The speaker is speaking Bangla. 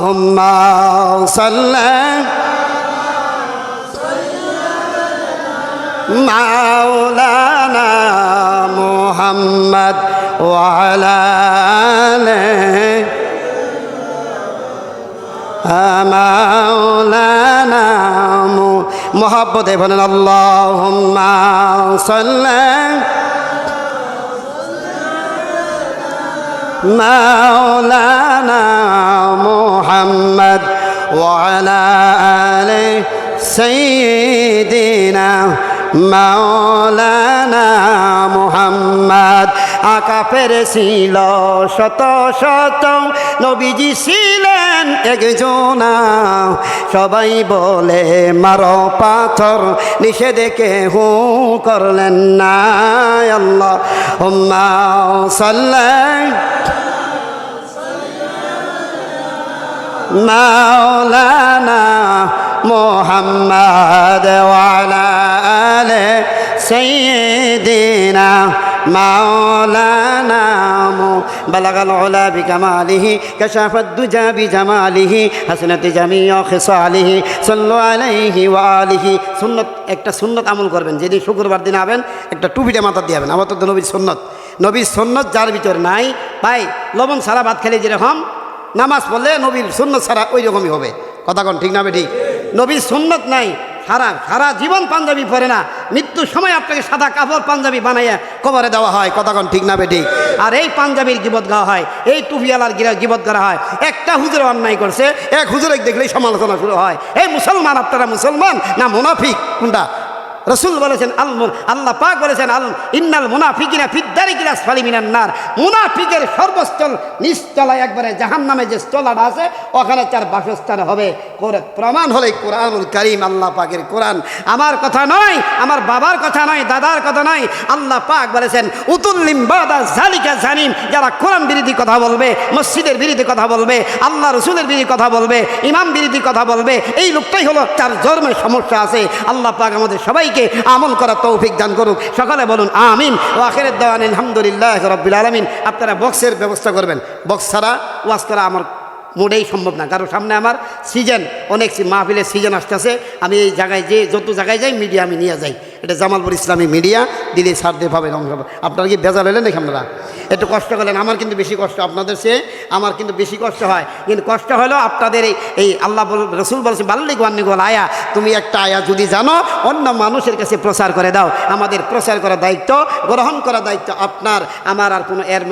اللهم صل مولانا محمد وعلى آله مولانا محبت بن اللهم صل مولانا محمد وعلى آل سيدنا মাওলানা মুহাম্মদ আকাফের ছিল শত শত নবীজি ছিলেন একজনা সবাই বলে মারো পাথর নিষেধকে হু করলেন না আল্লাহ হুম্মা সাল্লাহ مولانا محمد وعلى آل سيدنا مولانا بلغ العلا بكماله كشف الدجى بجماله حسنت جميع خصاله صلوا عليه وآله সুন্নত একটা সুন্নত আমল করবেন যেদিন শুক্রবার দিন আবেন একটা টুপিটা মাথা দিয়ে আবার তো নবীর সুন্নত নবীর সুন্নত যার ভিতর নাই ভাই লবণ সারা ভাত খেলে যেরকম নামাজ পড়লে নবীর সুন্নত ছাড়া ওই রকমই হবে। কথা কোন ঠিক না ঠিক নবীর সুন্নত নাই, সারা সারা জীবন পাঞ্জাবি পরে না। মৃত্যুর সময় আপনাকে সাদা কাপড়, পাঞ্জাবি বানাইয়া কবরে দেওয়া হয়। কথা কোন ঠিক না ঠিক আর এই পাঞ্জাবির গিবত গাওয়া হয়, এই টুপিয়ালার গিরা গিবত করা হয়। একটা হুজুর অন্যায় করছে, এক হুজুরে দেখলেই সমালোচনা শুরু হয়। এই মুসলমান, আপনারা মুসলমান না মুনাফিক? কোনটা? রসুল বলেছেন আল আল্লাহ পাক বলেছেন, আল ইন্নাল মুনাফিকিনা মুনাফিকের সর্বস্থল একবারে জাহান নামে যে আছে, ওখানে তার বাসস্থান হবে। প্রমাণ হলে করিম, আল্লাহ পাকের কোরআন। আমার কথা নয়, আমার বাবার কথা নয়, দাদার কথা নয়। আল্লাহ পাক বলেছেন, উতুল্লিম বাদা জানিম। যারা কোরআন বিরোধী কথা বলবে, মসজিদের বিরোধী কথা বলবে, আল্লাহ রসুলের বিরোধী কথা বলবে, ইমাম বিরোধী কথা বলবে, এই লোকটাই হলো তার জন্মের সমস্যা আছে। আল্লাহ পাক আমাদের সবাইকে আমল করার তৌফিক দান করুক। সকালে বলুন, আমিন। ও আখেরের দেওয়ান আলহামদুলিল্লাহ রব্বিল আলমিন, আপনারা বক্সের ব্যবস্থা করবেন। বক্স ছাড়া ওয়াজ করা আমার মোটেই সম্ভব না। কারণ সামনে আমার সিজন, অনেক মাহফিলের সিজন আসতেছে, আমি এই জায়গায় যে যত জায়গায় যাই, মিডিয়া আমি নিয়ে যাই। এটা জামালপুর ইসলামী মিডিয়া দিলে সার দিয়ে পাবেন আপনারা কি বেজাল হলেন নাকি আপনারা? একটু কষ্ট করলেন, আমার কিন্তু বেশি কষ্ট, আপনাদের সে আমার কিন্তু বেশি কষ্ট হয়। কিন্তু কষ্ট হলো আপনাদের এই এই আল্লাহ রসুল বলছে বাল্লিক ওয়ান্নিগল আয়া, তুমি একটা আয়া যদি জানো, অন্য মানুষের কাছে প্রচার করে দাও। আমাদের প্রচার করার দায়িত্ব, গ্রহণ করার দায়িত্ব আপনার, আমার আর কোনো এর